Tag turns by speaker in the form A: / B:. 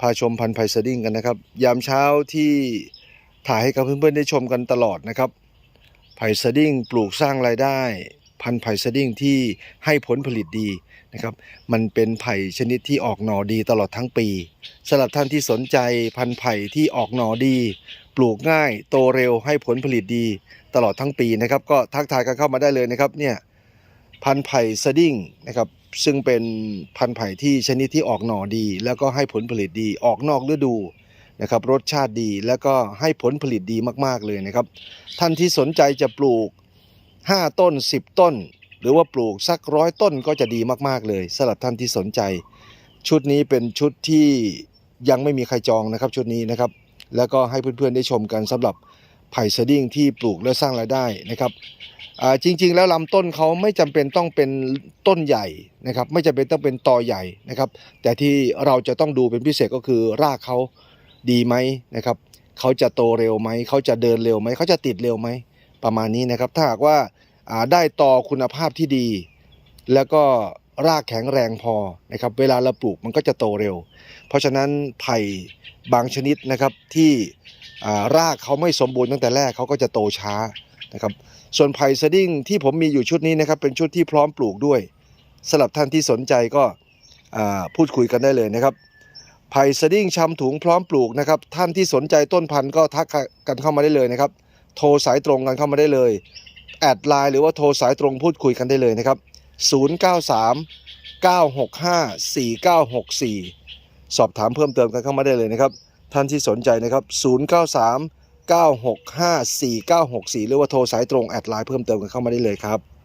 A: พาชมพันธุ์ไพสดิ้งกันนะครับ ยามเช้าที่ถ่ายให้กับเพื่อนๆได้ชมกันตลอดนะครับไพสดิ้งปลูกสร้างรายได้ พันธุ์ไพสดิ้งที่ให้ผลผลิตดีนะครับ มันเป็นไผ่ชนิดที่ออกหน่อดีตลอดทั้งปีสำหรับท่านที่สนใจพันธุ์ไผ่ที่ออกหน่อดี ปลูกง่ายโตเร็วให้ผลผลิตดี ตลอดทั้งปีนะครับ ก็ทักทายกันเข้ามาได้เลยนะครับเนี่ยพันธุ์ไผ่สดิ้งนะครับ ซึ่งเป็นพันธุ์ไผ่ที่ชนิดที่ออกหน่อดี แล้วก็ให้ผลผลิตดีออกนอกฤดูนะครับรสชาติดีแล้วก็ให้ผลผลิตดีมากๆเลยนะครับ ท่านที่สนใจจะปลูก 5 ต้น 10 ต้น หรือว่าปลูกสักร้อยต้นก็จะดีมากๆเลยสำหรับท่านที่สนใจ ชุดนี้เป็นชุดที่ยังไม่มีใครจองนะครับชุดนี้นะครับ แล้วก็ให้เพื่อนๆได้ชมกันสำหรับไผ่สดิ้งที่ปลูกและสร้างรายได้นะครับ จริง ๆ แล้วลำต้นเขาไม่จำเป็นต้องเป็นต้นใหญ่นะครับ ไม่จำเป็นต้องเป็นตอใหญ่นะครับ แต่ที่เราจะต้องดูเป็นพิเศษก็คือรากเขาดีไหมนะครับเขาจะโตเร็วไหมเขาจะเดินเร็วไหมเขาจะติดเร็วไหมประมาณนี้นะครับ ถ้าหากว่าอ่าได้ตอคุณภาพที่ดี แล้วก็รากแข็งแรงพอนะครับ เวลาเราปลูกมันก็จะโตเร็ว เพราะฉะนั้นไผ่บางชนิดนะครับที่อ่ารากเขาไม่สมบูรณ์ตั้งแต่แรกเขาก็จะโตช้านะครับ ส่วนไผ่สดิ้งที่ผมมีอยู่ชุดนี้นะครับ เป็นชุดที่พร้อมปลูกด้วยสำหรับท่านที่สนใจก็พูดคุยกันได้เลยนะครับไผ่สดิ้งชำถุงพร้อมปลูกนะครับ ท่านที่สนใจต้นพันธุ์ก็ทักกันเข้ามาได้เลยนะครับ โทรสายตรงกันเข้ามาได้เลย แอดไลน์หรือว่าโทรสายตรงพูดคุยกันได้เลยนะครับ 093 965 4964 สอบถามเพิ่มเติมกันเข้ามาได้เลยนะครับ ท่านที่สนใจนะครับ 093 965 4964 หรือว่าโทรสายตรงแอดไลน์เพิ่มเติมกันเข้ามาได้เลยครับ